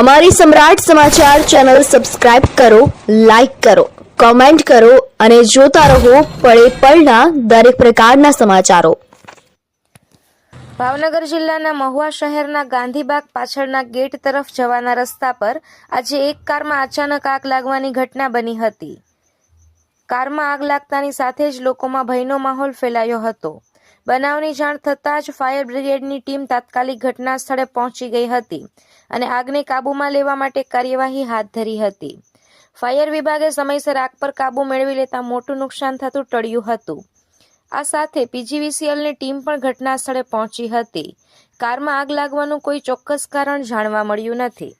અમારી સમ્રાટ સમાચાર channel subscribe કરો, લાઇક કરો, કોમેન્ટ કરો અને જોતા રહો પળે પળના દરેક પ્રકારના સમાચારો. ભાવનગર જિલ્લાના મહુવા શહેરના ગાંધીબાગ પાછળના ગેટ તરફ જવાના રસ્તા પર આજે એક કારમાં અચાનક આગ લાગવાની ઘટના બની હતી. કારમાં આગ લાગતાની સાથે જ લોકોમાં ભયનો માહોલ ફેલાયો હતો. બનાવની જાણ થતાં જ ફાયર બ્રિગેડની ટીમ તાત્કાલિક ઘટના સ્થળે પહોંચી ગઈ હતી અને આગને કાબૂમાં લેવા માટે કાર્યવાહી હાથ ધરી હતી. ફાયર વિભાગે સમયસર આગ પર કાબૂ મેળવી લેતા મોટું નુકસાન થતું ટળ્યું હતું. આ સાથે પીજીવીસીએલની ટીમ પણ ઘટના સ્થળે પહોંચી હતી. કારમાં આગ લાગવાનું કોઈ ચોક્કસ કારણ જાણવા મળ્યું નથી.